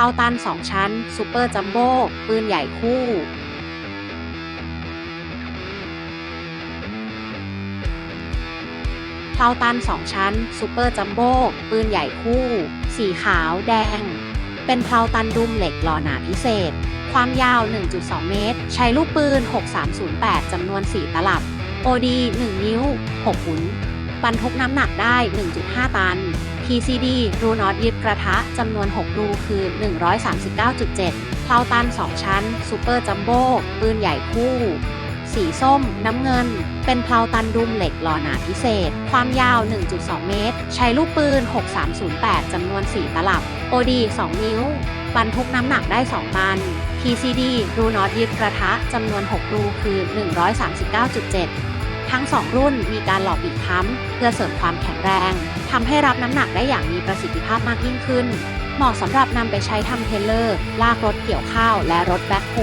ลาตัน 2 ชั้นซูเปอร์จัมโบ้ปืนใหญ่คู่เพลาตัน 2 ชั้นซูเปอร์จัมโบ้ปืนใหญ่คู่ สีขาวแดง เป็นเพลาตันดุมเหล็กหล่อหนาพิเศษ ความยาว 1.2 เมตร ใช้ลูกปืน 6308 จำนวน 4 ตลับ OD 1 นิ้ว 6 หุนบรรทุกน้ำหนักได้ 1.5 ตัน PCD รูน็อตยึดกระทะจำนวน 6 รูคือ 139.7เพลาตัน 2 ชั้นซูเปอร์จัมโบ้ปืนใหญ่คู่ สีส้ม น้ำเงิน เป็นเพลาตันดุมเหล็กหล่อหนาพิเศษ ความยาว 1.2 เมตร ใช้ลูกปืน 6308จำนวน 4 ตลับ OD 2นิ้วบรรทุกน้ำหนักได้ 2 ตัน PCD รูน็อตยึดกระทะจำนวน 6 รูคือ 139.7 ทั้ง 2 รุ่นมีการหล่อปีกค้ำเพื่อเสริมความแข็งแรงทำให้รับน้ำหนักได้อย่างมีประสิทธิภาพมากยิ่งขึ้น เหมาะสำหรับนำไปใช้ทำเทรลเลอร์ ลากรถเกี่ยวข้าวและรถแบ็คโฮ